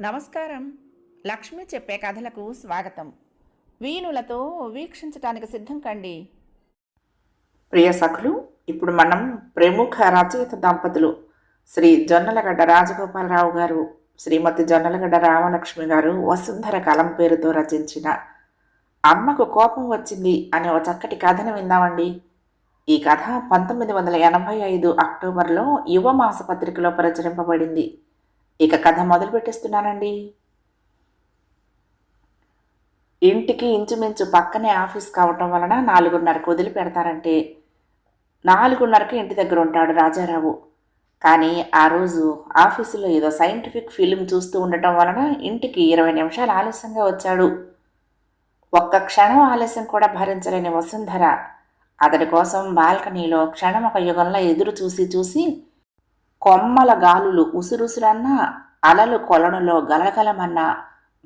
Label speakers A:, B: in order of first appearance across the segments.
A: నమస్కారం. లక్ష్మి చెప్పే కథలకు స్వాగతం. వీణులతో వీక్షించటానికి సిద్ధం కండి. ప్రియ సఖులు ఇప్పుడు మనం ప్రముఖ రచయిత దంపతులు శ్రీ జొన్నలగడ్డ రాజగోపాలరావు గారు శ్రీమతి జొన్నలగడ్డ రామలక్ష్మి గారు వసుంధర కలం పేరుతో రచించిన అమ్మకు కోపం వచ్చింది అనే ఒక చక్కటి కథను విందామండి. ఈ కథ పంతొమ్మిది వందల ఎనభై ఐదు అక్టోబర్లో యువ మాసపత్రికలో ప్రచురింపబడింది. ఇక కథ మొదలు పెట్టేస్తున్నానండి. ఇంటికి ఇంచుమించు పక్కనే ఆఫీస్ కావటం వలన నాలుగున్నరకు వదిలి పెడతారంటే నాలుగున్నరకు ఇంటి దగ్గర ఉంటాడు రాజారావు. కానీ ఆ రోజు ఆఫీసులో ఏదో సైంటిఫిక్ ఫిలిం చూస్తూ ఉండటం వలన ఇంటికి ఇరవై నిమిషాలు ఆలస్యంగా వచ్చాడు. ఒక్క క్షణం ఆలస్యం కూడా భరించలేని వసుంధర. అతడి కోసం బాల్కనీలో క్షణం ఒక యుగంలో ఎదురు చూసి చూసి కొమ్మల గాలులు ఉసురుసురన్నా అలలు కొలనులో గలగలమన్నా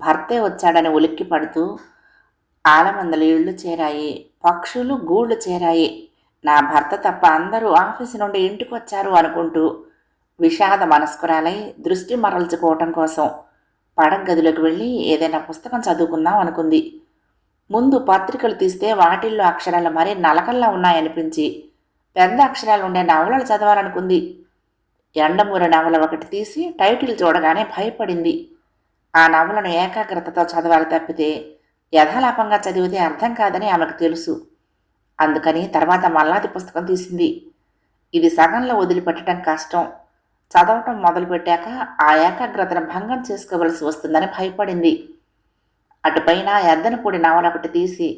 A: భర్తే వచ్చాడని ఉలిక్కి పడుతూ ఆలమందలు ఇళ్ళు చేరాయి పక్షులు గూళ్ళు చేరాయి. నా భర్త తప్ప అందరూ ఆఫీసు నుండి ఇంటికి వచ్చారు అనుకుంటూ విషాద మనస్కురాలై దృష్టి మరల్చుకోవటం కోసం పడగదిలోకి వెళ్ళి ఏదైనా పుస్తకం చదువుకుందాం అనుకుంది. ముందు పత్రికలు తీస్తే వాటిల్లో అక్షరాలు మరీ నలకల్లా ఉన్నాయనిపించి పెద్ద అక్షరాలు ఉండే నవలలు చదవాలనుకుంది. ఎండమూర నవల ఒకటి తీసి టైటిల్ చూడగానే భయపడింది. ఆ నవలను ఏకాగ్రతతో చదవాలి తప్పితే యథాలాపంగా చదివితే అర్థం కాదని ఆమెకు తెలుసు. అందుకని తర్వాత మల్లాది పుస్తకం తీసింది. ఇది సగంలో వదిలిపెట్టడం కష్టం. చదవటం మొదలుపెట్టాక ఆ ఏకాగ్రతను భంగం చేసుకోవలసి వస్తుందని భయపడింది. అటుపైన ఎద్దనపూడి నవల ఒకటి తీసి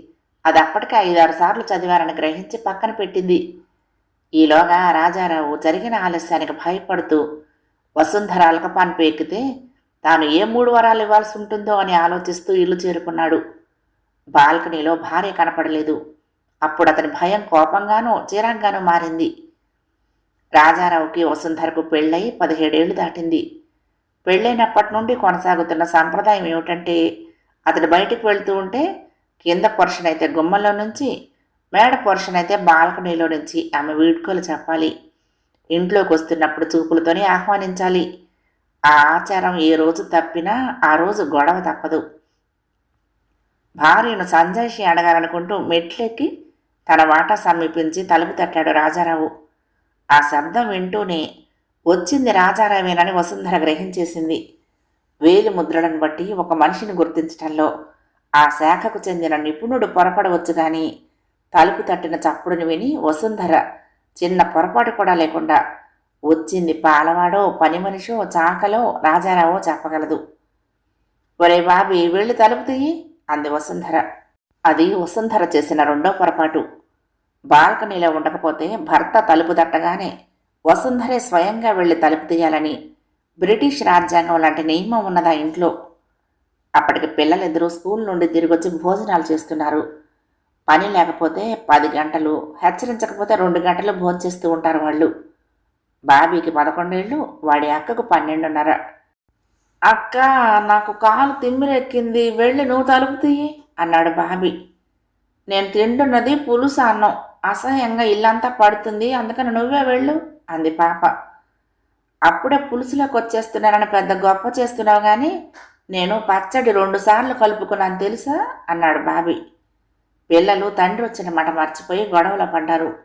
A: అది అప్పటికే ఐదారు సార్లు చదివారని గ్రహించి పక్కన పెట్టింది. ఈలోగా రాజారావు జరిగిన ఆలస్యానికి భయపడుతూ వసుంధర అలకపాన్ పేకితే తాను ఏ మూడు వరాలు ఇవ్వాల్సి ఉంటుందో అని ఆలోచిస్తూ ఇల్లు చేరుకున్నాడు. బాల్కనీలో భార్య కనపడలేదు. అప్పుడు అతని భయం కోపంగానూ చిరాగ్గానూ మారింది. రాజారావుకి వసుంధరకు పెళ్ళై పదిహేడేళ్ళు దాటింది. పెళ్ళైనప్పటి నుండి కొనసాగుతున్న సంప్రదాయం ఏమిటంటే అతడు బయటికి వెళ్తూ ఉంటే కింద పురుషునైతే అయితే గుమ్మలో నుంచి మేడ పోర్షన్ అయితే బాల్కనీలో నుంచి ఆమె వీడ్కోలు చెప్పాలి. ఇంట్లోకి వస్తున్నప్పుడు చూపులతోనే ఆహ్వానించాలి. ఆ ఆచారం ఏ రోజు తప్పినా ఆ రోజు గొడవ తప్పదు. భార్యను సంజయ్షి అడగాలనుకుంటూ మెట్లెక్కి తన వాటా సమీపించి తలుపు తట్టాడు రాజారావు. ఆ శబ్దం వింటూనే వచ్చింది రాజారావేనని వసుంధర గ్రహించేసింది వేలి ముద్రలను బట్టి ఒక మనిషిని గుర్తించటంలో ఆ శాఖకు చెందిన నిపుణుడు పొరపడవచ్చు కానీ తలుపు తట్టిన చప్పుడుని విని వసుంధర చిన్న పొరపాటు కూడా లేకుండా వచ్చింది పాలవాడో పని మనిషో చాకలో రాజారావో చెప్పగలదు. ఒరే బాబి వెళ్ళి తలుపు తీయి అంది వసుంధర. అది వసుంధర చేసిన రెండో పొరపాటు. బాల్కనీలో ఉండకపోతే భర్త తలుపు తట్టగానే వసుంధరే స్వయంగా వెళ్ళి తలుపు తీయాలని బ్రిటిష్ రాజ్యాంగం లాంటి నియమం ఉన్నదా ఇంట్లో? అప్పటికి పిల్లలిద్దరూ స్కూల్ నుండి తిరిగొచ్చి భోజనాలు చేస్తున్నారు. పని లేకపోతే పది గంటలు హెచ్చరించకపోతే రెండు గంటలు భోంచేస్తూ ఉంటారు వాళ్ళు. బాబీకి పదకొండేళ్ళు వాడి అక్కకు పన్నెండున్నర. అక్క నాకు కాలు తిమ్మిరెక్కింది వెళ్ళి నువ్వు తలుపు తీయి అన్నాడు బాబీ. నేను తింటున్నది పులుసు అన్నం. అసహ్యంగా ఇల్లంతా పడుతుంది అందుకని నువ్వే వెళ్ళు అంది పాప. అప్పుడే పులుసులోకి వచ్చేస్తున్నానని పెద్ద గొప్ప చేస్తున్నావు కానీ నేను పచ్చడి రెండుసార్లు కలుపుకున్నాను తెలుసా అన్నాడు బాబీ. పిల్లలు తండ్రి వచ్చిన మాట మర్చిపోయి గొడవలో పడ్డారు.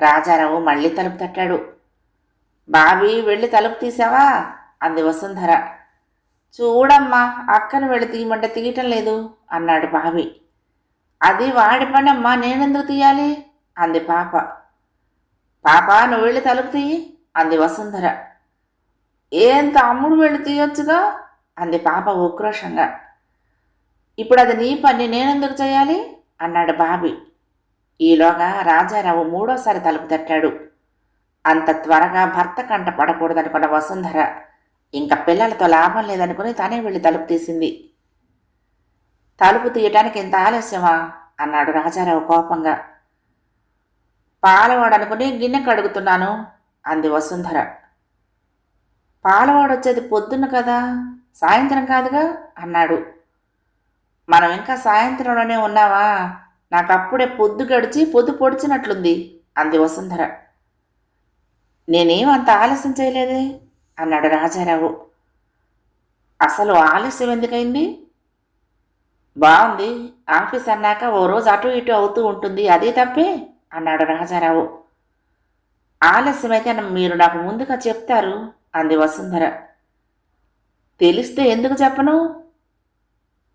A: రాజారావు మళ్ళీ తలుపు తట్టాడు. బాబీ వెళ్ళి తలుపు తీసావా అంది వసుంధర. చూడమ్మా అక్కను వెళ్ళి తీయమంటే తీయటం లేదు అన్నాడు బాబి. అది వాడి పని అమ్మా నేనెందుకు తీయాలి? అంది పాప. పాప నువ్వు వెళ్ళి తలుపు తీయి అంది వసుంధర. ఏం తమ్ముడు వెళ్ళి తీయొచ్చుగా? అంది పాప ఉక్రోషంగా. ఇప్పుడు అది నీ పని నేనెందుకు చేయాలి? అన్నాడు బాబి. ఈలోగా రాజారావు మూడోసారి తలుపు తట్టాడు. అంత త్వరగా భర్త కంట పడకూడదనుకున్న వసుంధర ఇంకా పిల్లలతో లాభం లేదనుకుని తనే వెళ్ళి తలుపు తీసింది. తలుపు తీయటానికి ఇంత ఆలస్యమా? అన్నాడు రాజారావు కోపంగా. పాలవాడనుకుని గిన్నె కడుగుతున్నాను అంది వసుంధర. పాలవాడొచ్చేది పొద్దున్న కదా సాయంత్రం కాదుగా అన్నాడు. మనం ఇంకా సాయంత్రంలోనే ఉన్నావా? నాకు అప్పుడే పొద్దు గడిచి పొద్దు పొడిచినట్లుంది అంది వసుంధర. నేనేం అంత ఆలస్యం చేయలేదే? అన్నాడు రాజారావు. అసలు ఆలస్యం ఎందుకైంది? బాగుంది ఆఫీస్ అన్నాక ఓ రోజు అటు ఇటు అవుతూ ఉంటుంది అదే తప్పే అన్నాడు రాజారావు. ఆలస్యమైతే మీరు నాకు ముందుగా చెప్తారు అంది వసుంధర. తెలిస్తే ఎందుకు చెప్పను?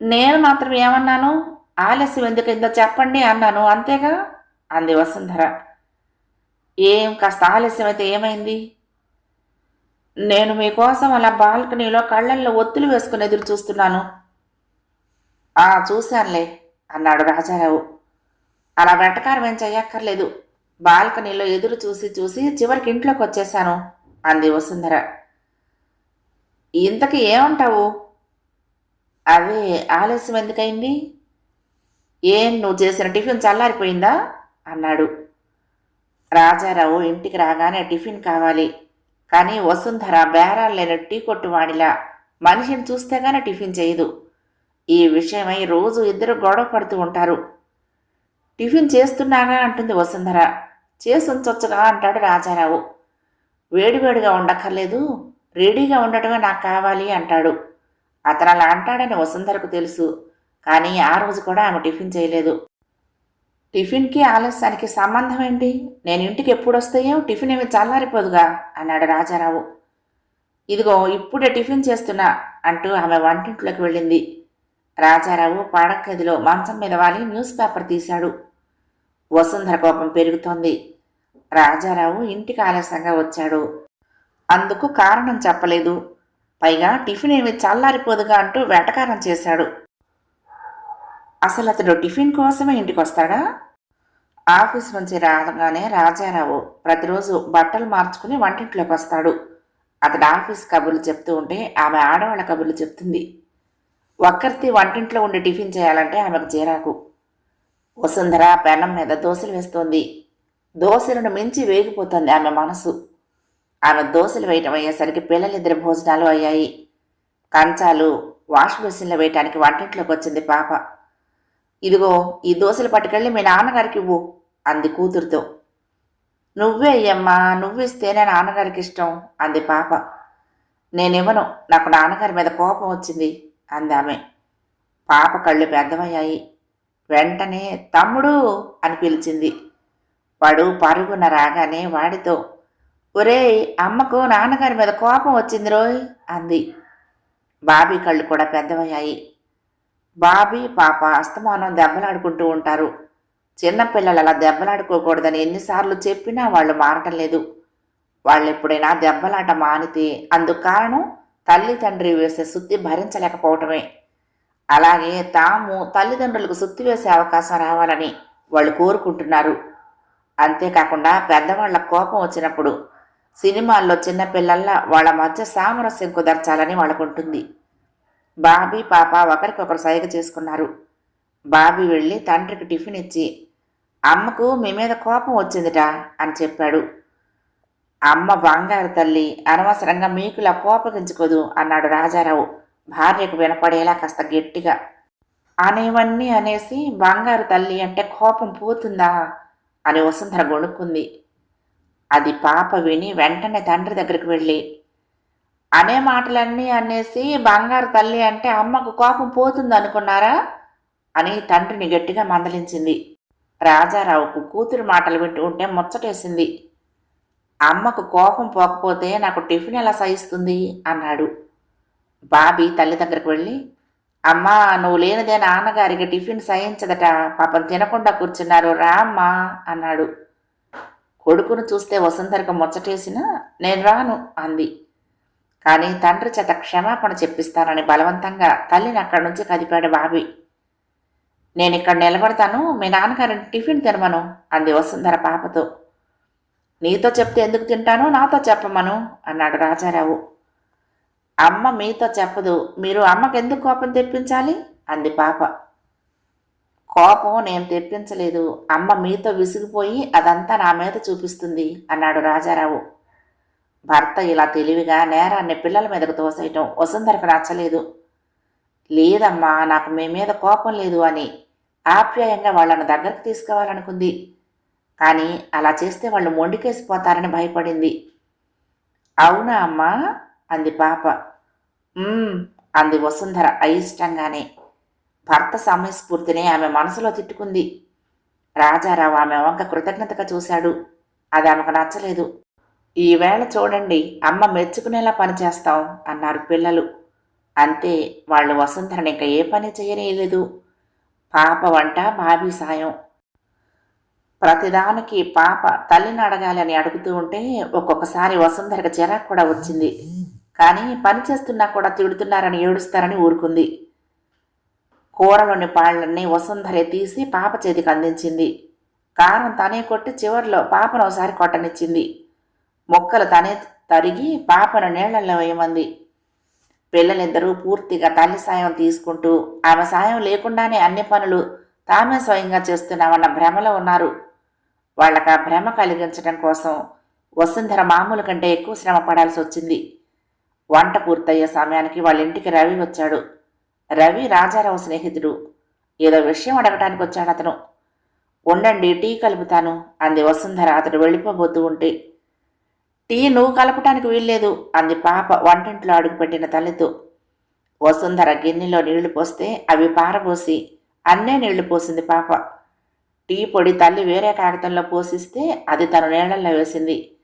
A: నేను మాత్రం ఏమన్నాను? ఆలస్యం ఎందుకు ఎందుకైందో చెప్పండి అన్నాను. అంతేగా? అంది వసుంధర. ఏం కాస్త ఆలస్యం అయితే ఏమైంది? నేను మీకోసం అలా బాల్కనీలో కళ్ళల్లో ఒత్తులు వేసుకుని ఎదురు చూస్తున్నాను. ఆ చూశానులే అన్నాడు రాజారావు. అలా వెటకారం ఏం చెయ్యక్కర్లేదు. బాల్కనీలో ఎదురు చూసి చూసి చివరికి ఇంట్లోకి వచ్చేశాను అంది వసుంధర. ఇంతకీ ఏమంటావు? అదే ఆలస్యం ఎందుకైంది? ఏం నువ్వు చేసిన టిఫిన్ చల్లారిపోయిందా? అన్నాడు. రాజారావు ఇంటికి రాగానే టిఫిన్ కావాలి. కానీ వసుంధర బేరాలు లేని టీ కొట్టువాడిలా మనిషిని చూస్తే గానీ టిఫిన్ చేయదు. ఈ విషయమై రోజు ఇద్దరు గొడవ పడుతూ ఉంటారు. టిఫిన్ చేస్తున్నాగా అంటుంది వసుంధర. చేసి ఉంచొచ్చుగా అంటాడు రాజారావు. వేడివేడిగా ఉండక్కర్లేదు. రెడీగా ఉండటమే నాకు కావాలి అంటాడు. అతను అలా అంటాడని వసుంధరకు తెలుసు. కానీ ఆ రోజు కూడా ఆమె టిఫిన్ చేయలేదు. టిఫిన్కి ఆలస్యానికి సంబంధం ఏంటి? నేను ఇంటికి ఎప్పుడు వస్తాయో టిఫిన్ ఏమి చల్లారిపోదుగా? అన్నాడు రాజారావు. ఇదిగో ఇప్పుడే టిఫిన్ చేస్తున్నా అంటూ ఆమె వంటింట్లోకి వెళ్ళింది. రాజారావు పడగదిలో మంచం మీద వాలి న్యూస్ పేపర్ తీశాడు. వసుంధర కోపం పెరుగుతోంది. రాజారావు ఇంటికి ఆలస్యంగా వచ్చాడు. అందుకు కారణం చెప్పలేదు. పైగా టిఫిన్ ఏమి చల్లారిపోదుగా అంటూ వెటకారం చేశాడు. అసలు అతడు టిఫిన్ కోసమే ఇంటికి వస్తాడా ఆఫీస్ నుంచి రాగానే రాజారావు ప్రతిరోజు బట్టలు మార్చుకుని వంటింట్లోకి వస్తాడు అతడు ఆఫీస్ కబుర్లు చెప్తూ ఉంటే ఆమె ఆడవాళ్ళ కబుర్లు చెప్తుంది. ఒక్కరితి వంటింట్లో ఉండి టిఫిన్ చేయాలంటే ఆమెకు జీరాకు వసుంధర పెనం మీద దోశలు వేస్తోంది. దోశలను మించి వేగిపోతుంది ఆమె మనసు. ఆమె దోశలు వేయటం అయ్యేసరికి పిల్లలిద్దరి భోజనాలు అయ్యాయి. కంచాలు వాష్ మెషిన్లో వేయటానికి వంటింట్లోకి వచ్చింది పాప. ఇదిగో ఈ దోశలు పట్టుకెళ్ళి మీ నాన్నగారికి ఇవ్వు అంది కూతురుతో. నువ్వే అయ్యమ్మా నువ్విస్తేనే నాన్నగారికి ఇష్టం అంది పాప. నేనివ్వను నాకు నాన్నగారి మీద కోపం వచ్చింది అంది ఆమె. పాప కళ్ళు పెద్దవయ్యాయి వెంటనే తమ్ముడు అని పిలిచింది. వాడు పరుగున రాగానే వాడితో ఒరేయ్ అమ్మకు నాన్నగారి మీద కోపం వచ్చింది రోయ్ అంది. బాబీ కళ్ళు కూడా పెద్దవయ్యాయి. బాబీ పాప అస్తమానం దెబ్బలాడుకుంటూ ఉంటారు. చిన్నపిల్లలు అలా దెబ్బలాడుకోకూడదని ఎన్నిసార్లు చెప్పినా వాళ్ళు మారటం లేదు. వాళ్ళు ఎప్పుడైనా దెబ్బలాట మానితే అందుకు కారణం తల్లి తండ్రి వేసే సుత్తి భరించలేకపోవటమే. అలాగే తాము తల్లిదండ్రులకు సుత్తి వేసే అవకాశం రావాలని వాళ్ళు కోరుకుంటున్నారు. అంతేకాకుండా పెద్దవాళ్ళ కోపం వచ్చినప్పుడు సినిమాల్లో చిన్నపిల్లల్లా వాళ్ళ మధ్య సామరస్యం కుదర్చాలని వాళ్ళకుంటుంది. బాబీ పాప ఒకరికొకరు సైగ చేసుకున్నారు. బాబీ వెళ్ళి తండ్రికి టిఫిన్ ఇచ్చి అమ్మకు మీ మీద కోపం వచ్చిందిట అని చెప్పాడు. అమ్మ బంగారు తల్లి అనవసరంగా మీకులా కోపగించుకోదు అన్నాడు రాజారావు. భార్యకు వినపడేలా కాస్త గట్టిగా అనేవన్నీ అనేసి బంగారు తల్లి అంటే కోపం పోతుందా అని వసుంధర గొణుక్కుంది. అది పాప విని వెంటనే తండ్రి దగ్గరికి వెళ్ళి అనే మాటలన్నీ అనేసి బంగారు తల్లి అంటే అమ్మకు కోపం పోతుంది అనుకున్నారా? అని తండ్రిని గట్టిగా మందలించింది. రాజారావుకు కూతురు మాటలు వింటూ ఉంటే ముచ్చటేసింది. అమ్మకు కోపం పోకపోతే నాకు టిఫిన్ ఎలా సహిస్తుంది? అన్నాడు. బాబీ తల్లి దగ్గరకు వెళ్ళి అమ్మా నువ్వు లేనిదే నాన్నగారికి టిఫిన్ సహించదట. పాపం తినకుండా కూర్చున్నారు. రా అమ్మా అన్నాడు. కొడుకును చూస్తే వసుంధరకు ముచ్చటేసినా నేను రాను అంది. కానీ తండ్రి చేత క్షమాపణ చెప్పిస్తానని బలవంతంగా తల్లిని అక్కడి నుంచి కదిపాడు బాబీ. నేను ఇక్కడ నిలబడతాను. మీ నాన్నగారిని టిఫిన్ తినమను అంది వసుంధర పాపతో. నీతో చెప్తే ఎందుకు తింటానో నాతో చెప్పమను అన్నాడు రాజారావు. అమ్మ మీతో చెప్పదు. మీరు అమ్మకెందుకు కోపం తెప్పించాలి? అంది పాప. కోపం నేను తెప్పించలేదు. అమ్మ మీతో విసిగిపోయి అదంతా నా మీద చూపిస్తుంది అన్నాడు రాజారావు. భర్త ఇలా తెలివిగా నేరాన్ని పిల్లల మీదకు తోసేయటం వసుంధరకు నచ్చలేదు. లేదమ్మా నాకు మీ మీద కోపం లేదు అని ఆప్యాయంగా వాళ్ళను దగ్గరకు తీసుకోవాలనుకుంది కానీ అలా చేస్తే వాళ్ళు మొండికేసిపోతారని భయపడింది. అవునా అమ్మా? అంది పాప. అంది వసుంధర అయిష్టంగానే. భర్త సమయస్ఫూర్తిని ఆమె మనసులో తిట్టుకుంది. రాజారావు ఆమె వంక కృతజ్ఞతగా చూశాడు. అది ఆమెకు నచ్చలేదు. ఈవేళ చూడండి అమ్మ మెచ్చుకునేలా పనిచేస్తాం అన్నారు పిల్లలు. అంతే వాళ్ళు వసుంధరని ఇంకా ఏ పని చేయనేయలేదు. పాప వంట బాబీ సాయం. ప్రతిదానికి పాప తల్లిని అడగాలని అడుగుతూ ఉంటే ఒక్కొక్కసారి వసుంధరకు చిరాకు కూడా వచ్చింది. కానీ పని చేస్తున్నా కూడా తిడుతున్నారని ఏడుస్తారని ఊరుకుంది. కూరలోని పాళ్ళన్నీ వసుంధరే తీసి పాప చేతికి అందించింది. కారం తనే కొట్టి చివర్లో పాపను ఒకసారి కొట్టనిచ్చింది. మొక్కలు తనే తరిగి పాపను నీళ్ళలో వేయమంది. పిల్లలిద్దరూ పూర్తిగా తల్లి సాయం తీసుకుంటూ ఆమె సాయం లేకుండానే అన్ని పనులు తామే స్వయంగా చేస్తున్నామన్న భ్రమలో ఉన్నారు. వాళ్ళకి ఆ భ్రమ కలిగించడం కోసం వసుంధర మామూలు కంటే ఎక్కువ శ్రమ పడాల్సి వచ్చింది. వంట పూర్తయ్యే సమయానికి వాళ్ళ ఇంటికి రవి వచ్చాడు. రవి రాజారావు స్నేహితుడు. ఏదో విషయం అడగటానికి వచ్చాడు అతను. ఉండండి టీ కలుపుతాను అంది వసుంధర అతడు వెళ్ళిపోబోతూ ఉంటే. టీ నువ్వు కలపటానికి వీల్లేదు అంది పాప వంటింట్లో అడుగుపెట్టిన తల్లితో. వసుంధర గిన్నెలో నీళ్ళు పోస్తే అవి పారబోసి అన్నే నీళ్ళు పోసింది పాప. టీ పొడి తల్లి వేరే కాగితంలో పోసిస్తే అది తను నీళ్ళల్లో వేసింది.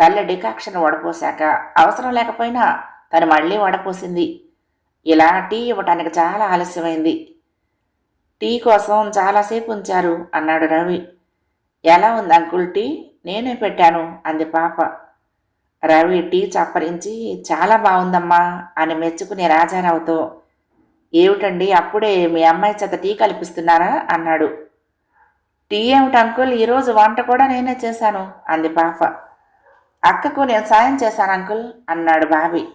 A: తల్లి డికాక్షన్ వడపోసాక అవసరం లేకపోయినా తను మళ్ళీ వడపోసింది. ఇలా టీ ఇవ్వటానికి చాలా ఆలస్యమైంది. టీ కోసం చాలాసేపు ఉంచారు అన్నాడు రవి. ఎలా ఉంది అంకుల్ టీ? నేనే పెట్టాను అంది పాప. రవి టీ చప్పరించి చాలా బాగుందమ్మా అని మెచ్చుకుని రాజారావుతో. ఏమిటండి అప్పుడే మీ అమ్మాయి చేత టీ కల్పిస్తున్నారా? అన్నాడు. టీ ఏమిటి అంకుల్ ఈరోజు వంట కూడా నేనే చేశాను అంది పాప. అక్కకు నేను సాయం చేశాను అంకుల్ అన్నాడు బాబీ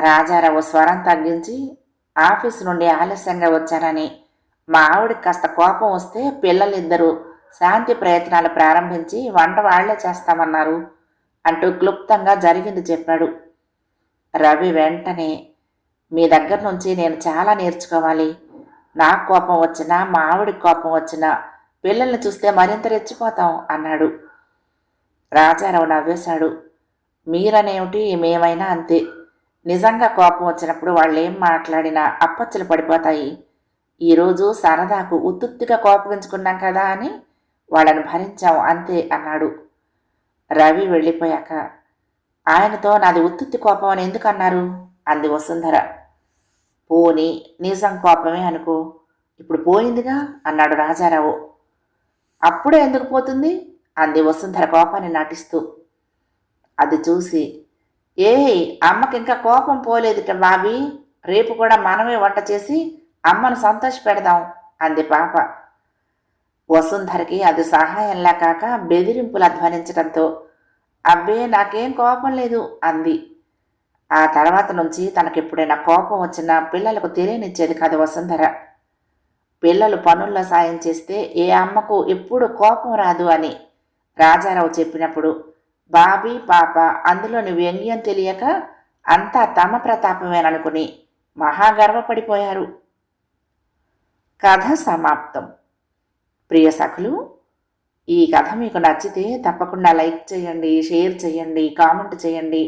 A: రాజారావు స్వరం తగ్గించి ఆఫీస్ నుండి ఆలస్యంగా వచ్చానని. మా ఆవిడకి కాస్త కోపం వస్తే పిల్లలిద్దరూ శాంతి ప్రయత్నాలు ప్రారంభించి వంట వాళ్ళే చేస్తామన్నారు అంటూ క్లుప్తంగా జరిగింది చెప్పాడు. రవి వెంటనే మీ దగ్గర నుంచి నేను చాలా నేర్చుకోవాలి. నాకు కోపం వచ్చినా మా ఆవిడ కోపం వచ్చినా పిల్లల్ని చూస్తే మరింత రెచ్చిపోతాం అన్నాడు. రాజారావు నవ్వేశాడు. మీరనేమిటి? మేమైనా అంతే. నిజంగా కోపం వచ్చినప్పుడు వాళ్ళు ఏం మాట్లాడినా అప్పచ్చులు పడిపోతాయి. ఈరోజు సరదాకు ఉత్తుత్తిగా కోపగించుకున్నాం కదా అని వాళ్ళని భరించాం అంతే అన్నాడు. రవి వెళ్ళిపోయాక ఆయనతో నాది ఉత్తుత్తి కోపం అని ఎందుకు అన్నారు? అంది వసుంధర. పోని నిజం కోపమే అనుకో. ఇప్పుడు పోయిందిగా అన్నాడు రాజారావు. అప్పుడే ఎందుకు పోతుంది? అంది వసుంధర కోపాన్ని నటిస్తూ. అది చూసి ఏహి అమ్మకి ఇంకా కోపం పోలేదుట బాబీ. రేపు కూడా మనమే వంట చేసి అమ్మను సంతోష పెడదాం అంది పాప. వసుంధరకి అది సహాయంలా కాక బెదిరింపులా ధ్వనించడంతో అబ్బే నాకేం కోపం లేదు అంది. ఆ తర్వాత నుంచి తనకెప్పుడైనా కోపం వచ్చినా పిల్లలకు తెలియనిచ్చేది కాదు వసుంధర. పిల్లలు పనుల్లో సాయం చేస్తే ఏ అమ్మకు ఎప్పుడు కోపం రాదు అని రాజారావు చెప్పినప్పుడు బాబీ పాప అందులోని వ్యంగ్యం తెలియక అంతా తమ ప్రతాపమేననుకుని మహాగర్వపడిపోయారు. కథ సమాప్తం. ప్రియ సఖులు ఈ కథ మీకు నచ్చితే తప్పకుండా లైక్ చేయండి షేర్ చేయండి కామెంట్ చేయండి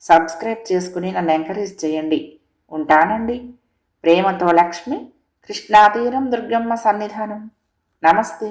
A: సబ్స్క్రైబ్ చేసుకుని నన్ను ఎంకరేజ్ చేయండి. ఉంటానండి. ప్రేమతో లక్ష్మి కృష్ణాతీరం దుర్గమ్మ సన్నిధానం. నమస్తే.